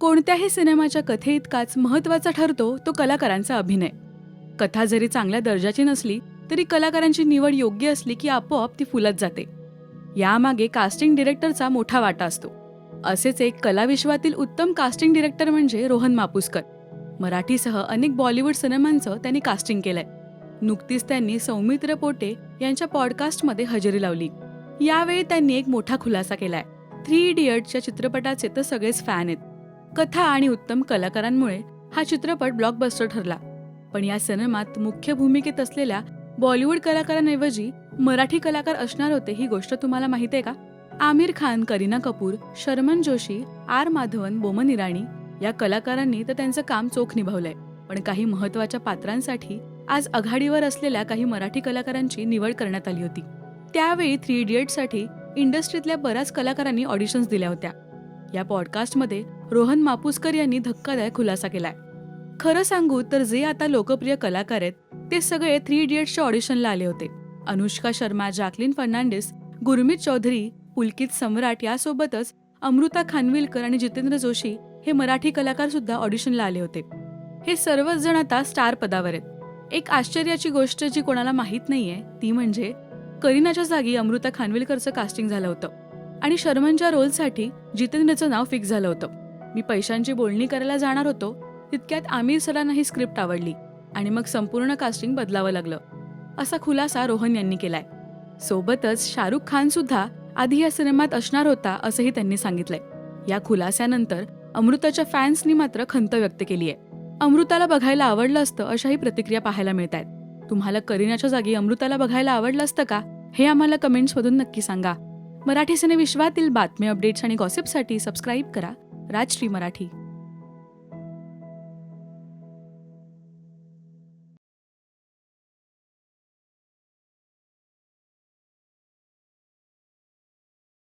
कोणत्याही सिनेमाच्या कथेइतकाच महत्त्वाचा ठरतो तो कलाकारांचा अभिनय. कथा जरी चांगल्या दर्जाची नसली तरी कलाकारांची निवड योग्य असली की आपोआप ती फुलत जाते. यामागे कास्टिंग डिरेक्टरचा मोठा वाटा असतो. असेच एक कलाविश्वातील उत्तम कास्टिंग डिरेक्टर म्हणजे रोहन मापुसकर. मराठीसह अनेक बॉलिवूड सिनेमांचं त्यांनी कास्टिंग केलंय. नुकतीच त्यांनी सौमित्र पोटे यांच्या पॉडकास्टमध्ये हजेरी लावली. यावेळी त्यांनी एक मोठा खुलासा केलाय. थ्री इडियटच्या चित्रपटाचे तर सगळेच फॅन आहेत. कथा आणि उत्तम कलाकारांमुळे हा चित्रपट ब्लॉकबस्टर ठरला. पण या सिनेमात मुख्य भूमिकेत असलेल्या बॉलिवूड कलाकारांऐवजी मराठी कलाकार असणार होते ही गोष्ट तुम्हाला माहिती आहे का? आमिर खान करीना कपूर शर्मन जोशी आर माधवन बोमन इराणी या कलाकारांनी तर त्यांचं काम चोख निभावलंय. पण काही महत्त्वाच्या पात्रांसाठी आज आघाडीवर असलेल्या काही मराठी कलाकारांची निवड करण्यात आली होती. त्यावेळी थ्री इडियट्ससाठी इंडस्ट्रीतल्या बऱ्याच कलाकारांनी ऑडिशन्स दिल्या होत्या. या पॉडकास्टमध्ये रोहन मापुसकर यांनी धक्कादायक खुलासा केलाय. खरं सांगू तर जे आता लोकप्रिय कलाकार आहेत ते सगळे थ्री इडियट्सच्या ऑडिशनला आले होते. अनुष्का शर्मा जॅकलिन फर्नांडिस गुरमीत चौधरी पुलकित सम्राट यासोबतच अमृता खानविलकर आणि जितेंद्र जोशी हे मराठी कलाकार सुद्धा ऑडिशनला आले होते. हे सर्वच जण आता स्टार पदावर आहेत. एक आश्चर्याची गोष्ट जी कोणाला माहीत नाहीये ती म्हणजे करीनाच्या जागी अमृता खानविलकरचं कास्टिंग झालं होतं. आणि शर्मनच्या रोलसाठी जितेंद्रचं नाव फिक्स झालं होतं. मी पैशांची बोलणी करायला जाणार होतो तितक्यात आमिर सरांना ही स्क्रिप्ट आवडली आणि मग संपूर्ण कास्टिंग बदलावं लागलं. असा खुलासा रोहन यांनी केलाय. सोबतच शाहरुख खान सुद्धा आधी या सिनेमात असणार होता असंही त्यांनी सांगितलंय. या खुलास्यानंतर अमृताच्या फॅन्सनी मात्र खंत व्यक्त केली आहे अमृताला बघायला आवडलं असतं अशाही प्रतिक्रिया पाहायला मिळत आहेत तुम्हाला करिनाच्या जागी अमृताला बघायला आवडलं असतं का? हे आम्हाला कमेंट्समधून नक्की सांगा. मराठी सिनेविश्वातील विश्वातील अपडेट्स आणि गॉसिपसाठी सबस्क्राईब करा. राजश्री मराठी.